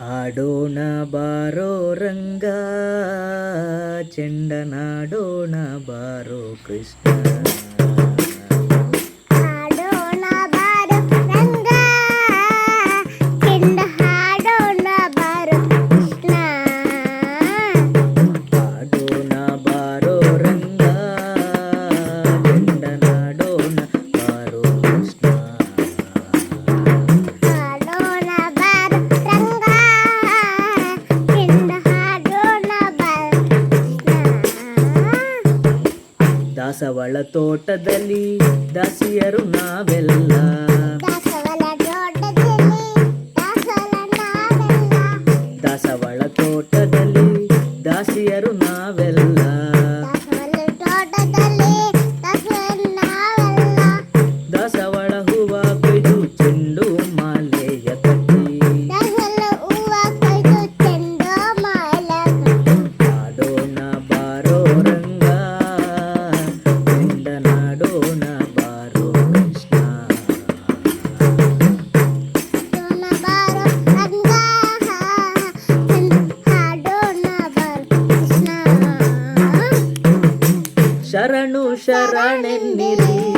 ಆಡೋಣ ಬಾರೋ ರಂಗ ಚೆಂಡನಾಡೋಣ ಬಾರೋ ಕೃಷ್ಣ ದಾಸವಳ ತೋಟದಲ್ಲಿ ದಾಸಿಯರು ನಾವೆಲ್ಲ. ಶರಣು ಶರಣೆನ್ನಿರಿ